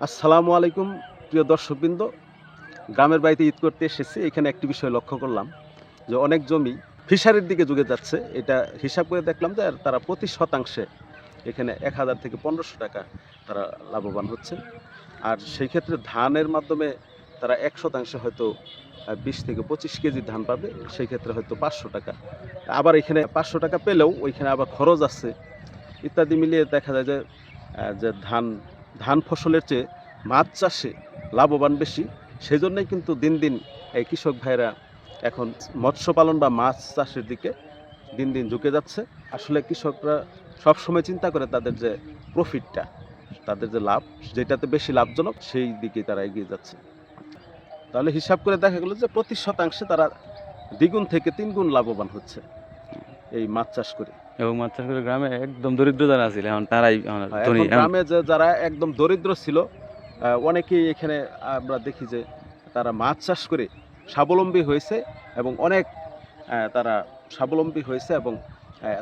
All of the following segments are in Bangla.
আসসালামু আলাইকুম, প্রিয় দর্শকবৃন্দ। গ্রামের বাড়িতে ঈদ করতে এসেছি, এখানে একটি বিষয় লক্ষ্য করলাম, যে অনেক জমি ফিশারির দিকে যুগে যাচ্ছে। এটা হিসাব করে দেখলাম যে তারা প্রতি শতাংশে এখানে এক হাজার থেকে পনেরোশো টাকা তারা লাভবান হচ্ছে। আর সেই ক্ষেত্রে ধানের মাধ্যমে তারা এক শতাংশে হয়তো বিশ থেকে পঁচিশ কেজি ধান পাবে, সেই ক্ষেত্রে হয়তো পাঁচশো টাকা। আবার এখানে পাঁচশো টাকা পেলেও ওইখানে আবার খরচ আছে, ইত্যাদি মিলিয়ে দেখা যায় যে যে ধান ধান ফসলের চেয়ে মাছ চাষে লাভবান বেশি সেই জন্যই কিন্তু দিন দিন এই কৃষক ভাইরা এখন মৎস্য পালন বা মাছ চাষের দিকে দিন দিন ঝুঁকে যাচ্ছে। আসলে কৃষকরা সবসময় চিন্তা করে তাদের যে প্রফিটটা তাদের যে লাভ, যেটাতে বেশি লাভজনক সেই দিকে তারা এগিয়ে যাচ্ছে। তাহলে হিসাব করে দেখা গেলো যে প্রতি শতাংশে তারা দ্বিগুণ থেকে তিনগুণ লাভবান হচ্ছে এই মাছ চাষ করে। এবং মাছ গ্রামে একদম দরিদ্র যারা আছিল এখন তারাই এখন গ্রামে যে যারা একদম দরিদ্র ছিল অনেকেই এখানে আমরা দেখি যে তারা মাছ চাষ করে স্বাবলম্বী হয়েছে এবং অনেক তারা স্বাবলম্বী হয়েছে এবং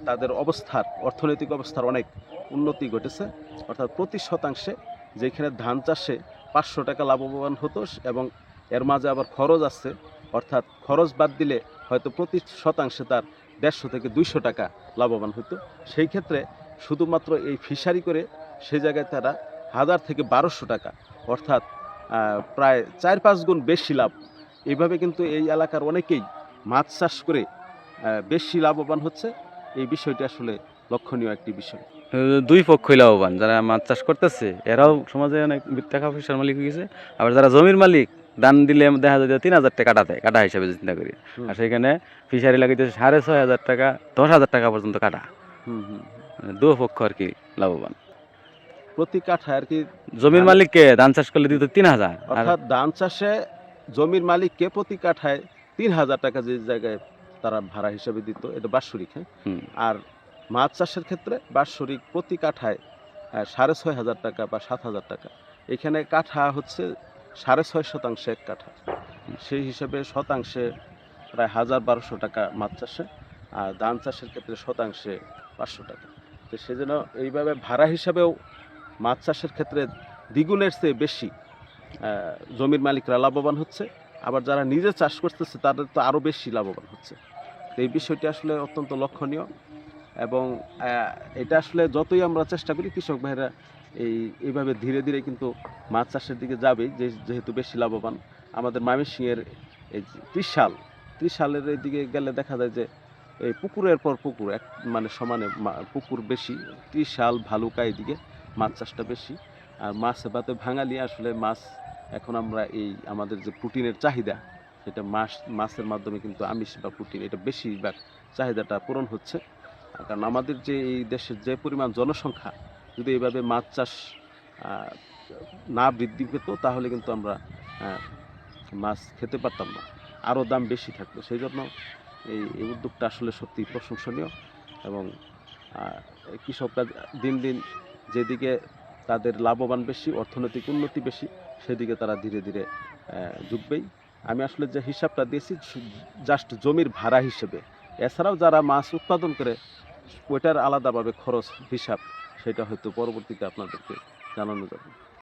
তাদের অবস্থার অর্থনৈতিক অবস্থার অনেক উন্নতি ঘটেছে। অর্থাৎ প্রতি শতাংশে যেখানে ধান চাষে পাঁচশো টাকা লাভবান হতো এবং এর মাঝে আবার খরচ আছে অর্থাৎ খরচ বাদ দিলে হয়তো প্রতি শতাংশে তার দেড়শো থেকে দুইশো টাকা লাভবান হতো। সেই ক্ষেত্রে শুধুমাত্র এই ফিশারি করে সে জায়গায় তারা হাজার থেকে বারোশো টাকা, অর্থাৎ প্রায় চার পাঁচ গুণ বেশি লাভ। এইভাবে কিন্তু এই এলাকার অনেকেই মাছ চাষ করে বেশি লাভবান হচ্ছে। এই বিষয়টি আসলে লক্ষণীয় একটি বিষয়। দুই পক্ষই লাভবান, যারা মাছ চাষ করতেছে, এরাও সমাজে অনেক টাকা পয়সার মালিক হয়ে গেছে। আবার যারা জমির মালিক দান দিলে দেখা যায় তিন হাজার টাকা কাটা দেয় কাটা হিসাবে চিন্তা করি। আর সেখানে ফিশারি লাগাইতেছে সাড়ে ছয় হাজার টাকা দশ হাজার টাকা পর্যন্ত কাটা। হুম হুম মানে দু পক্ষ আর কি লাভবান। প্রতি কাঠায় আর কি জমির মালিককে ধান চাষ করলে দিত তিন হাজার অর্থাৎ ধান চাষে জমির মালিককে প্রতি কাঠায় তিন হাজার টাকা যে জায়গায় তারা ভাড়া হিসেবে দিত এটা বাৎসরিক হ্যাঁ? আর মাছ চাষের ক্ষেত্রে বাৎসরিক প্রতি কাঠায় সাড়ে ছয় হাজার টাকা বা সাত হাজার টাকা। এখানে কাঠা হচ্ছে সাড়ে ছয় শতাংশে এক কাঠা। সেই হিসেবে শতাংশে প্রায় হাজার বারোশো টাকা মাছ চাষে আর ধান চাষের ক্ষেত্রে শতাংশে পাঁচশো টাকা। তো সেজন্য এইভাবে ভাড়া হিসাবেও মাছ চাষের ক্ষেত্রে দ্বিগুণের চেয়ে বেশি জমির মালিকরা লাভবান হচ্ছে। আবার যারা নিজে চাষ করতেছে তাদের তো আরও বেশি লাভবান হচ্ছে। এই বিষয়টি আসলে অত্যন্ত লক্ষণীয়। এবং এটা আসলে যতই আমরা চেষ্টা করি, কৃষক ভাইরা এই, এইভাবে ধীরে ধীরে কিন্তু মাছ চাষের দিকে যাবেই, যে, যেহেতু বেশি লাভবান। আমাদের ময়মনসিংহের এই ত্রিশাল, ত্রিশালের দিকে গেলে দেখা যায় যে এই পুকুরের পর পুকুর, এক মানে সমানে পুকুর বেশি, ত্রিশাল, ভালুকা এদিকে মাছ চাষটা বেশি। আর মাছ বাতে ভাঙালি আসলে মাছ এখন আমরা এই আমাদের যে প্রোটিনের চাহিদা, সেটা মাছ মাছের মাধ্যমে কিন্তু আমিষ বা প্রোটিন, এটা বেশিরভাগ চাহিদাটা পূরণ হচ্ছে। কারণ আমাদের যে এই দেশের যে পরিমাণ জনসংখ্যা, যদি এইভাবে মাছ চাষ না বৃদ্ধি পেত, তাহলে কিন্তু আমরা মাছ খেতে পারতাম না। আরও দাম বেশি থাকতো। সেই জন্য এই এই উদ্যোগটা আসলে সত্যি প্রশংসনীয় এবং কৃষকরা দিন দিন যেদিকে তাদের লাভবান বেশি, অর্থনৈতিক উন্নতি বেশি, সেদিকে তারা ধীরে ধীরে ঝুঁকবেই। আমি আসলে যে হিসাবটা দিয়েছি জাস্ট জমির ভাড়া হিসেবে। এছাড়াও যারা মাছ উৎপাদন করে ওইটার আলাদাভাবে খরচ হিসাব সেটা হয়তো পরবর্তীতে আপনাদেরকে জানানো যাবে।